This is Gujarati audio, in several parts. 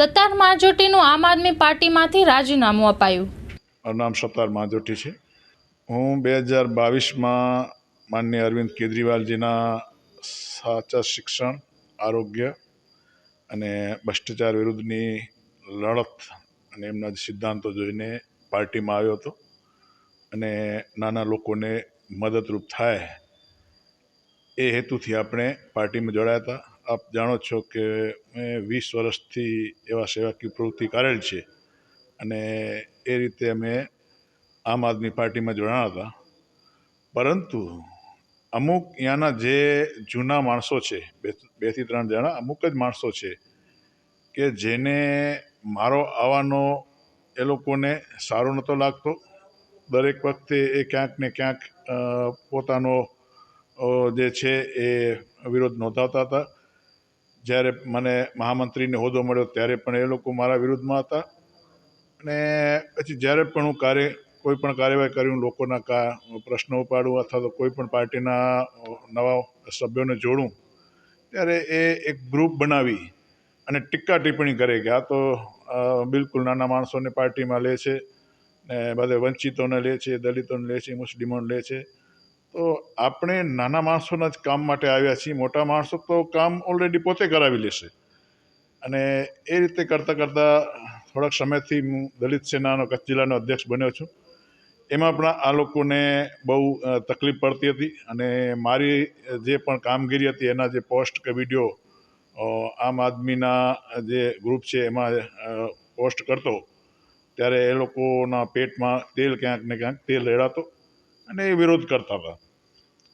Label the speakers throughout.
Speaker 1: સત્તાર માજોટીનું આમ આદમી પાર્ટીમાંથી રાજીનામું અપાયું.
Speaker 2: મારું નામ સત્તાર માજોટી છે. હું બે હજાર બાવીસમાં માનનીય અરવિંદ કેજરીવાલજીના સાચા શિક્ષણ, આરોગ્ય અને ભ્રષ્ટાચાર વિરુદ્ધની લડત અને એમના સિદ્ધાંતો જોઈને પાર્ટીમાં આવ્યો હતો અને નાના લોકોને મદદરૂપ થાય એ હેતુથી આપણે પાર્ટીમાં જોડાયા હતા. આપ જાણો છો કે મેં વીસ વર્ષથી એવા સેવાકીય પ્રવૃત્તિ કરેલ છે અને એ રીતે અમે આમ આદમી પાર્ટીમાં જોડાણા હતા. પરંતુ અમુક ત્યાંના જે જૂના માણસો છે, બે, બેથી ત્રણ જણા, અમુક જ માણસો છે કે જેને મારો આવવાનો એ લોકોને સારો નહોતો લાગતો. દરેક વખતે એ ક્યાંક ને ક્યાંક પોતાનો જે છે એ વિરોધ નોંધાવતા હતા. જ્યારે મને મહામંત્રીને હોદ્દો મળ્યો ત્યારે પણ એ લોકો મારા વિરુદ્ધમાં હતા. અને પછી જ્યારે પણ હું કાર્ય, કોઈ પણ કાર્યવાહી કરી, હું લોકોના કા, પ્રશ્નો ઉપાડું અથવા તો કોઈ પણ પાર્ટીના નવા સભ્યોને જોડું, ત્યારે એ એક ગ્રુપ બનાવી અને ટીકા ટિપ્પણી કરે કે આ તો બિલકુલ નાના માણસોને પાર્ટીમાં લે છે ને બધે વંચિતોને લે છે, દલિતોને લે છે, મુસ્લિમોને લે છે. તો આપણે નાના માણસોના જ કામ માટે આવ્યા છીએ. મોટા માણસો તો કામ ઓલરેડી પોતે કરાવી લેશે. અને એ રીતે કરતાં કરતાં થોડાક સમયથી હું દલિત સેનાનો, કચ્છ જિલ્લાનો અધ્યક્ષ બન્યો છું. એમાં પણ આ લોકોને બહુ તકલીફ પડતી હતી અને મારી જે પણ કામગીરી હતી, એના જે પોસ્ટ કે વીડિયો આમ આદમીના જે ગ્રુપ છે, એમાં પોસ્ટ કરતો, ત્યારે એ લોકોના પેટમાં તેલ ક્યાંક ને ક્યાંક તેલ રેડાતો. અને એ વિરોધ કરતા હતા.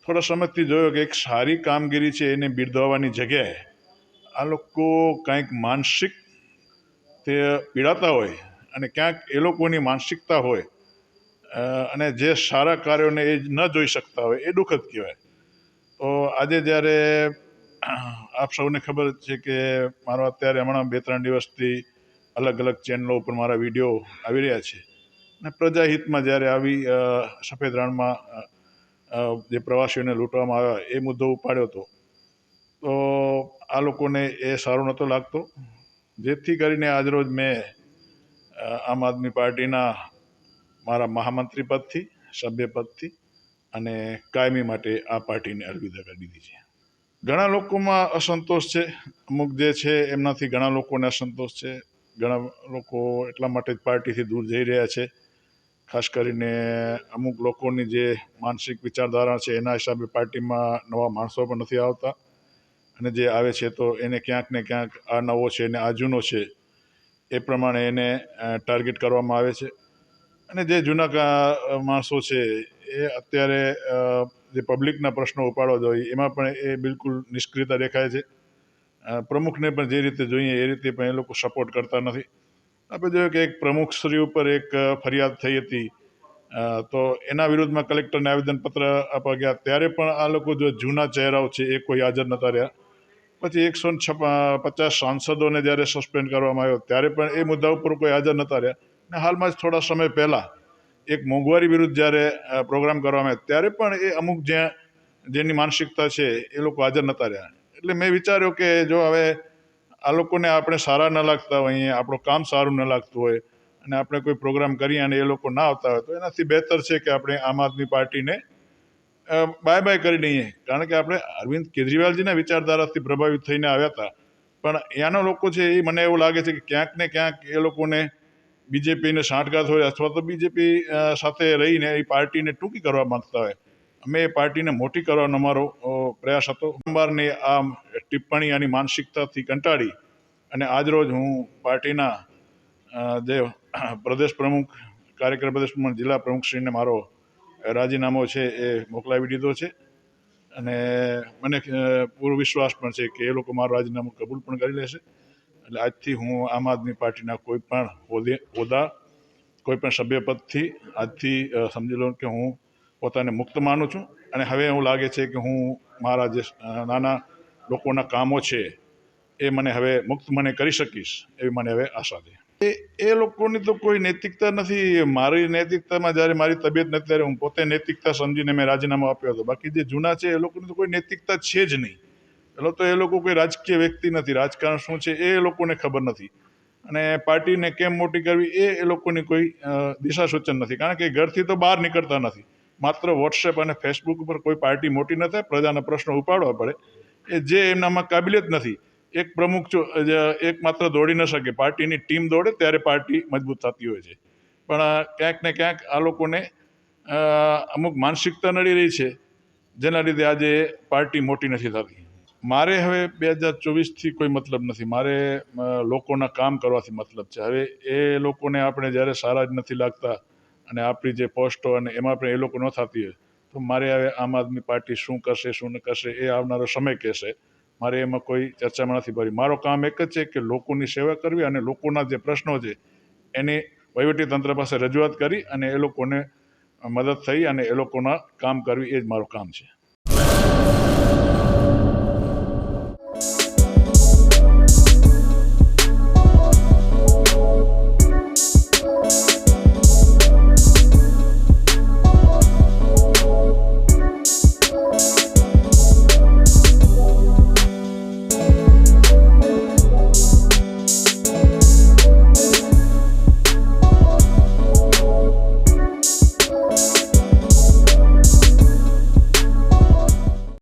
Speaker 2: થોડા સમયથી જોયો કે એક સારી કામગીરી છે એને બિરદાવવાની જગ્યાએ. આ લોકો કાંઈક માનસિક તે પીડાતા હોય અને ક્યાંક એ લોકોની માનસિકતા હોય અને જે સારા કાર્યોને એ ન જોઈ શકતા હોય એ દુઃખદ કહેવાય. તો આજે જ્યારે આપ સૌને ખબર છે કે મારો અત્યારે હમણાં બે ત્રણ દિવસથી અલગ અલગ ચેનલો ઉપર મારા વીડિયો આવી રહ્યા છે. અને પ્રજાહિતમાં જ્યારે આવી સફેદ રણમાં જે પ્રવાસીઓને લૂંટવામાં આવ્યા, એ મુદ્દો ઉપાડ્યો હતો, તો આ લોકોને એ સારો નહોતો લાગતો. જેથી કરીને આજરોજ મેં આમ આદમી પાર્ટીના મારા મહામંત્રી પદથી સભ્ય પદથી અને કાયમી માટે આ પાર્ટીને અલવિદા કરી દીધી છે. ઘણા લોકોમાં અસંતોષ છે. અમુક જે છે એમનાથી ઘણા લોકોને અસંતોષ છે. ઘણા લોકો એટલા માટે જ પાર્ટીથી દૂર જઈ રહ્યા છે. ખાસ કરીને અમુક લોકોની જે માનસિક વિચારધારા છે, એના હિસાબે પાર્ટીમાં નવા માણસો પણ નથી આવતા. અને જે આવે છે, તો એને ક્યાંક ને ક્યાંક આ નવો છે ને આ જૂનો છે, એ પ્રમાણે એને ટાર્ગેટ કરવામાં આવે છે. અને જે જૂના માણસો છે, એ અત્યારે જે પબ્લિકના પ્રશ્નો ઉપાડવા જોઈએ, એમાં પણ એ બિલકુલ નિષ્ક્રિયતા દેખાય છે. પ્રમુખને પણ જે રીતે જોઈએ, એ રીતે પણ એ લોકો સપોર્ટ કરતા નથી. આપણે જોયું કે એક પ્રમુખશ્રી ઉપર એક ફરિયાદ થઈ હતી. તો એના વિરુદ્ધમાં કલેક્ટરને આવેદનપત્ર આપવા ગયા. ત્યારે પણ આ લોકો જો જૂના ચહેરાઓ છે, એ કોઈ હાજર નહોતા રહ્યા. પછી એકસો પચાસ સાંસદોને જ્યારે સસ્પેન્ડ કરવામાં આવ્યો, ત્યારે પણ એ મુદ્દા ઉપર કોઈ હાજર નહોતા રહ્યા. ને હાલમાં જ થોડા સમય પહેલાં એક મોંઘવારી વિરુદ્ધ જ્યારે પ્રોગ્રામ કરવામાં આવ્યો, ત્યારે પણ એ અમુક જ્યાં જેની માનસિકતા છે, એ લોકો હાજર નહોતા રહ્યા. એટલે મેં વિચાર્યો કે જો હવે આ લોકોને આપણે સારા ન લાગતા હોઈએ, આપણું કામ સારું ન લાગતું હોય અને આપણે કોઈ પ્રોગ્રામ કરીએ અને એ લોકો ના આવતા હોય, તો એનાથી બહેતર છે કે આપણે આમ આદમી પાર્ટીને બાય બાય કરી દઈએ. કારણ કે આપણે અરવિંદ કેજરીવાલજીના વિચારધારાથી પ્રભાવિત થઈને આવ્યા હતા. પણ અહીંયાના લોકો છે એ મને એવું લાગે છે કે ક્યાંક ને ક્યાંક એ લોકોને બીજેપીને સાંઠગાંઠ હોય અથવા તો બીજેપી સાથે રહીને એ પાર્ટીને ટૂંકી કરવા માંગતા હોય. અમે એ પાર્ટીને મોટી કરવાનો અમારો પ્રયાસ હતો. વારંવારની આ ટિપ્પણી આની માનસિકતાથી કંટાળી અને આજરોજ હું પાર્ટીના જે પ્રદેશ પ્રમુખ કાર્યક્રમ પ્રદેશ પ્રમુખ જિલ્લા પ્રમુખશ્રીને મારો રાજીનામો છે એ મોકલાવી દીધો છે. અને મને પૂરો વિશ્વાસ પણ છે કે એ લોકો મારું રાજીનામું કબૂલ પણ કરી લેશે. એટલે આજથી હું આમ આદમી પાર્ટીના કોઈ પણ હોદ્દે હોદ્દા કોઈ પણ સભ્યપદથી આજથી સમજી લો કે હું પોતાને મુક્ત માનું છું. અને હવે એવું લાગે છે કે હું મારા જે નાના લોકોના કામો છે એ મને હવે મુક્ત મને કરી શકીશ, એવી મને હવે આશા છે. એ એ લોકોની તો કોઈ નૈતિકતા નથી. મારી નૈતિકતામાં જ્યારે મારી તબિયત નથી, ત્યારે હું પોતે નૈતિકતા સમજીને મેં રાજીનામું આપ્યો હતો. બાકી જે જૂના છે, એ લોકોની તો કોઈ નૈતિકતા છે જ નહીં. એટલે તો એ લોકો કોઈ રાજકીય વ્યક્તિ નથી. રાજકારણ શું છે, એ લોકોને ખબર નથી. અને પાર્ટીને કેમ મોટી કરવી, એ એ લોકોની કોઈ દિશા સૂચન નથી. કારણ કે ઘરથી તો બહાર નીકળતા નથી. માત્ર વોટ્સએપ અને ફેસબુક ઉપર કોઈ પાર્ટી મોટી ન થાય, પ્રજાના પ્રશ્નો ઉપાડવા પડે. એ જે એમનામાં કાબિલિયત નથી. એક પ્રમુખ એક માત્ર દોડી ન શકે, પાર્ટીની ટીમ દોડે ત્યારે પાર્ટી મજબૂત થતી હોય છે. પણ ક્યાંક ને ક્યાંક આ લોકોને અમુક માનસિકતા નડી રહી છે, જેના લીધે આજે પાર્ટી મોટી નથી થતી. મારે હવે બે હજાર ચોવીસથી કોઈ મતલબ નથી. મારે લોકોના કામ કરવાથી મતલબ છે. હવે એ લોકોને આપણે જ્યારે સારા જ નથી લાગતા અને આપણી જે પોસ્ટો અને એમાં પણ એ લોકો ન થતી હોય, તો મારે હવે આમ આદમી પાર્ટી શું કરશે, શું ન કરશે એ આવનારો સમય કહેશે. મારે એમાં કોઈ ચર્ચામાં નથી ભરી. મારો કામ એક જ છે કે લોકોની સેવા કરવી અને લોકોના જે પ્રશ્નો છે, એની તંત્ર પાસે રજૂઆત કરી અને એ લોકોને મદદ થઈ અને એ લોકોના કામ કરવી એ જ મારું કામ છે.